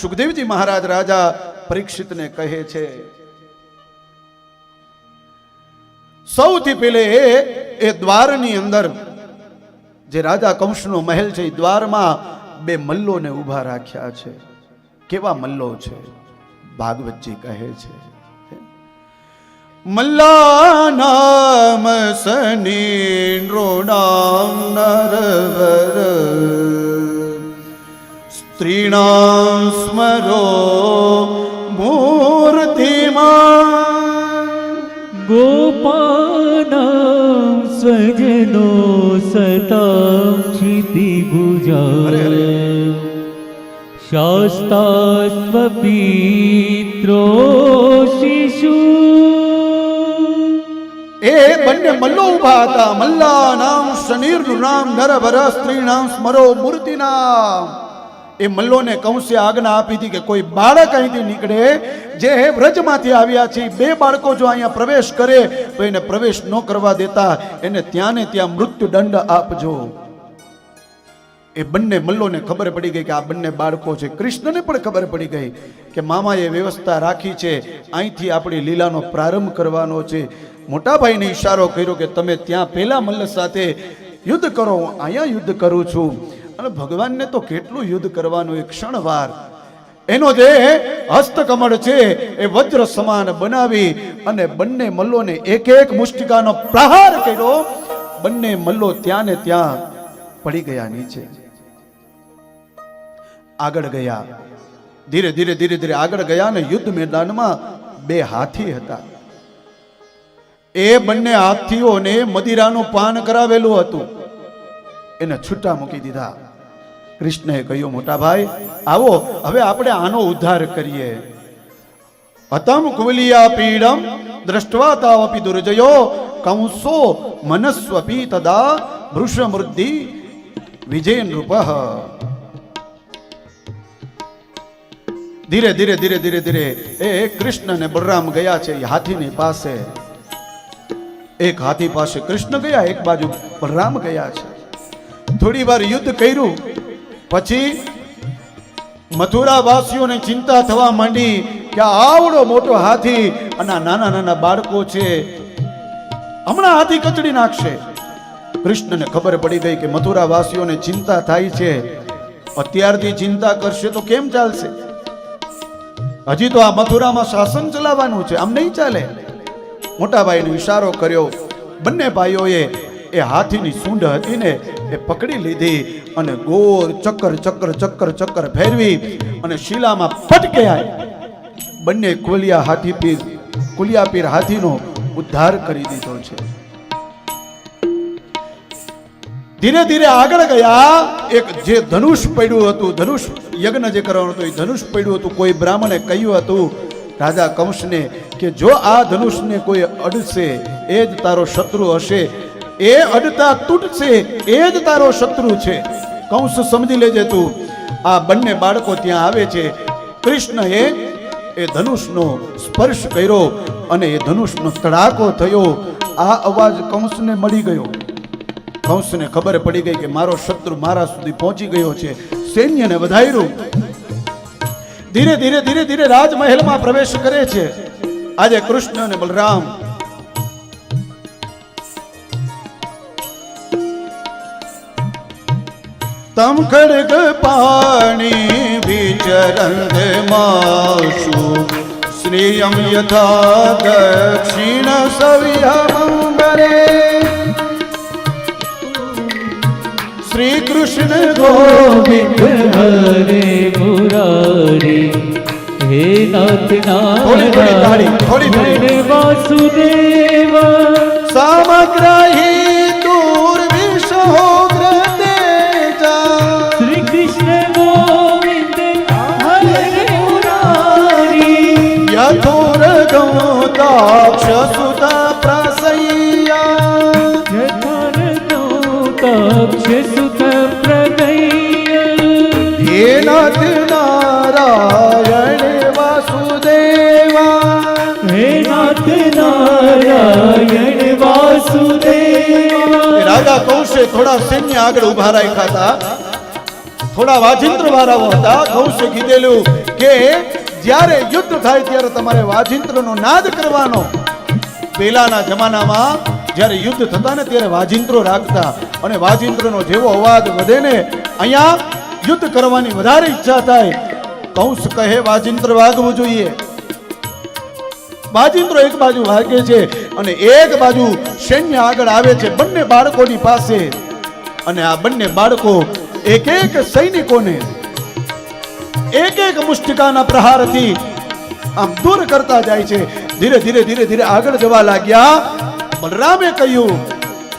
સુખદેવજી મહારાજ રાજા પરીક્ષિતને કહે છે, સૌથી પેલે એ દ્વારની અંદર જે રાજા કંસનો મહેલ છે, એ દ્વારમાં બે મલ્લોને ઊભા રાખ્યા છે. કેવા મલ્લો છે? ભાગવતજી કહે છે મલ્લા નામ સની નામ નરવર સ્ત્રીણાં સ્મરો મૂર્તિમાં ગોપાનાં સ્વજનો સતાક્ષિતિ ભુજા શાસ્તાસ્વપિત્રો શિશુ એ બંને મલ્લો ઊભા હતા મલ્લા નામ શનિરનું નામ નર સ્ત્રી નામ સ્મરો મૂર્તિ નામ એ મલ્લોને કંસે આજ્ઞા આપી હતી કે કોઈ બાળક અહીંથી નીકળે, જે હે વ્રજમાંથી આવ્યા છે, બે બાળકો જો અહીંયા પ્રવેશ કરે, તો એને પ્રવેશ ન કરવા દેતા, એને ત્યાં ને ત્યાં મૃત્યુદંડ આપજો. એ બંને મલ્લોને ખબર પડી ગઈ કે આ બંને બાળકો છે. કૃષ્ણને પણ ખબર પડી ગઈ કે મામાએ વ્યવસ્થા રાખી છે. અહીંથી આપણી લીલાનો પ્રારંભ કરવાનો છે. મોટાભાઈને ઈશારો કર્યો કે તમે ત્યાં પેલા મલ્લ સાથે યુદ્ધ કરો, હું અહીંયા યુદ્ધ કરું છું. અને ભગવાનને તો કેટલું યુદ્ધ કરવાનું એક ક્ષણવાર. એનો જે હસ્તકમળ છે, એ વજ્ર સમાન બનાવી અને બંને મલ્લોને એક એક મુષ્ટિકાનો પ્રહાર કર્યો. બંને મલ્લો ત્યાં ને ત્યાં પડી ગયા નીચે. આગળ ગયા. ધીરે ધીરે ધીરે ધીરે આગળ ગયા ને યુદ્ધ મેદાનમાં બે હાથી હતા. એ બંને હાથીઓને મદિરાનું પાન કરાવેલું હતું. એને છૂટા મૂકી દીધા. કૃષ્ણએ કહ્યું મોટા ભાઈ આવો, હવે આપણે આનો ઉદ્ધાર કરીએ. અતમ કુવલિયા પીડમ દ્રષ્ટવા તાવપી દુર્જયો કંસો મનસ્વપી તદા વૃષમૃદ્ધિ વિજય નૃપ ધીરે ધીરે ધીરે ધીરે ધીરે, એ કૃષ્ણ ને બલરામ ગયા છે હાથીની પાસે. એક હાથી પાસે કૃષ્ણ ગયા, એક બાજુ બલરામ ગયા છે. થોડી વાર યુદ્ધ કર્યું પછી મથુરા વાસીઓને ચિંતા થવા માંડી કે આવડો મોટો હાથી અને નાના નાના બાળકો છે, હમણાં હાથી કચડી નાખશે. કૃષ્ણને ખબર પડી ગઈ કે મથુરા વાસીઓને ચિંતા થાય છે. અત્યારથી ચિંતા કરશે તો કેમ ચાલશે? હજી તો આ મથુરામાં શાસન ચલાવવાનું છે, આમ નહીં ચાલે? મોટા ભાઈને કર્યો. બંને ભાઈઓએ એ હાથીની સૂંઢ હતી ને એ પકડી લીધી અને ગોળ ચક્કર ચક્કર ચક્કર ચક્કર ફેરવી અને શિલામાં પટક્યા બંને કોલિયા હાથી પીર કુલિયા પીર હાથીનો ઉદ્ધાર કરી દીધો છે. ધીરે ધીરે આગળ ગયા, એક જે ધનુષ પડ્યું હતું, ધનુષ યજ્ઞ જે કરવાનું હતું, એ ધનુષ પડ્યું હતું, કોઈ બ્રાહ્મણે કહ્યું હતું, રાજા કંસને કે જો આ ધનુષને કોઈ અડશે, એ જ તારો શત્રુ હશે એ અડતા તૂટશે એ જ તારો શત્રુ છે. કંસ સમજી લેજે તું, આ બંને બાળકો ત્યાં આવે છે. કૃષ્ણ એ એ ધનુષનો સ્પર્શ કર્યો અને એ ધનુષનો તડાકો થયો. આ અવાજ કંસને મળી ગયો. કંસને ખબર પડી ગઈ કે મારો શત્રુ મારા સુધી પહોંચી ગયો છે. સૈન્યને વધાર્યું. ધીરે ધીરે ધીરે ધીરે રાજમહેલમાં પ્રવેશ કરે છે. આજે કૃષ્ણ અને બલરામ તમ ખડગ પાણી વિચરંદ માસુ. શ્રેયમ યથા દક્ષિણ સવિહમંગરે શ્રી કૃષ્ણ ગોવિંદ હરે મુરારી. હે નાથ નાથ વાસુદેવ. સમગ્ર સુખ પ્રદય હે નાથ નારાયણ વાસુદેવા હે નારાયણ વાસુદેવા રાજા કૌશે થોડા સૈન્ય આગળ ઊભા રાખ્યા હતા થોડા વાજિંત્ર વાળાઓ હતા કૌશે કીધેલું કે જ્યારે યુદ્ધ થાય ત્યારે તમારે વાજિંત્રનો નાદ કરવાનો પહેલાના જમાનામાં જ્યારે યુદ્ધ થતા ને ત્યારે વાજિંત્રો રાખતા અને વાજિંદ્રનો જેવો અવાજ વધે ને અહીંયા યુદ્ધ કરવાની વધારે ઈચ્છા થાય. કૌંસ કહે વાજિંદ્ર વાગવું જોઈએ. વાજિંત્રો એક બાજુ વાગે છે અને એક બાજુ સૈન્ય આગળ આવે છે બંને બાળકોની પાસે. અને આ બંને બાળકો એક એક સૈનિકોને એક એક મુષ્ટિકાના પ્રહારથી આમ દૂર કરતા જાય છે. ધીરે ધીરે ધીરે ધીરે આગળ જવા લાગ્યા. બલરામે કહ્યું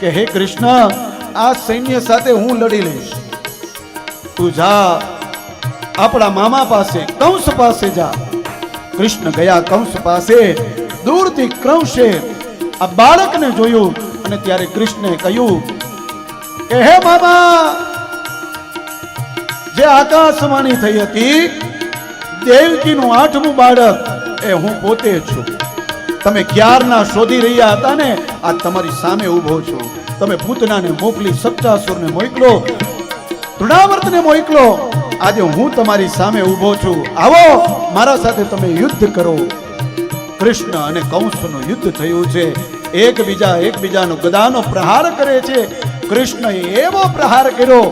કે, હે કૃષ્ણ આ સૈન્ય સાથે હું લડી લઈશ. તું જા, આપણા મામા પાસે કંસ પાસે જા. કૃષ્ણ ગયા કંસ પાસે, દૂરથી ક્રંશે આ બાળકને જોયું અને ત્યારે કૃષ્ણે કહ્યું, કે હે મામા, જે આકાશવાણી થઈ હતી, દેવકીનું આઠમું બાળક એ હું પોતે છું. તમે ક્યારના શોધી રહ્યા હતા ને, આ તમારી સામે ઊભો છું. તમે પૂતનાને મોકલી સપ્તાસુરને મોકલો, તૃણાવર્તને મોકલો. આજે હું તમારી સામે ઊભો છું. આવો, મારા સાથે તમે યુદ્ધ કરો. કૃષ્ણ અને કંસનું યુદ્ધ થયું છે. એકબીજા એકબીજાનો ગદાનો પ્રહાર કરે છે. કૃષ્ણએ એવો પ્રહાર કર્યો.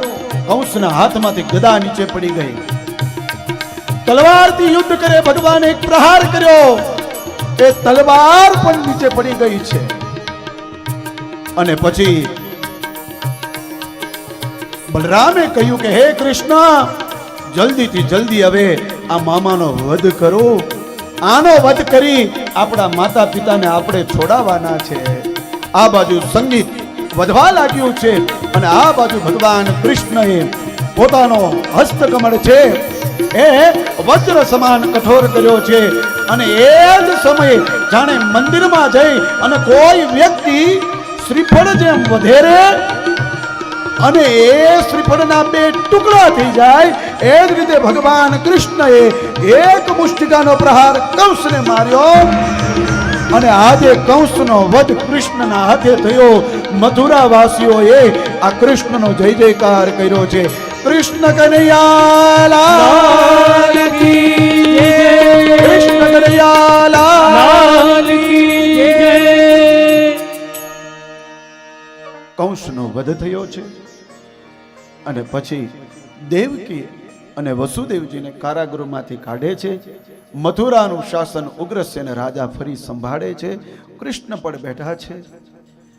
કંસના હાથમાંથી ગદા નીચે પડી ગઈ. તલવારથી યુદ્ધ કરે, ભગવાને એક પ્રહાર કર્યો. એ તલવાર પણ નીચે પડી ગઈ છે. અને પછી બલરામે કહ્યું કે, હે કૃષ્ણ, જલ્દીથી જલ્દી હવે આ મામાનો વધ કરો. આનો વધ કરી આપણા માતા પિતાને આપણે છોડાવવાના છે. આ બાજુ સંગીત વધવા લાગ્યું છે અને આ બાજુ ભગવાન કૃષ્ણએ પોતાનો હસ્તકમળ છે એ વજ્ર સમાન કઠોર કર્યો છે અને એ જ સમયે જાણે મંદિરમાં જઈ અને કોઈ વ્યક્તિ શ્રીફળ જેમ વધેરે. અને એ શ્રીફળના બે ટુકડા થઈ જાય. એ જ રીતે ભગવાન કૃષ્ણએ એક મુષ્ટિકાનો પ્રહાર કંસને માર્યો. અને આજે કંસનો વધ કૃષ્ણના હાથે થયો મથુરા વાસીઓએ આ કૃષ્ણનો જય જયકાર કર્યો છે. કૃષ્ણ કનૈયા કંસનો વધ થયો છે. અને પછી દેવકી અને વસુદેવજીને કારાગૃહમાંથી કાઢે છે. મથુરાનું શાસન ઉગ્રસેન રાજા ફરી સંભાળે છે. કૃષ્ણ પણ બેઠા છે.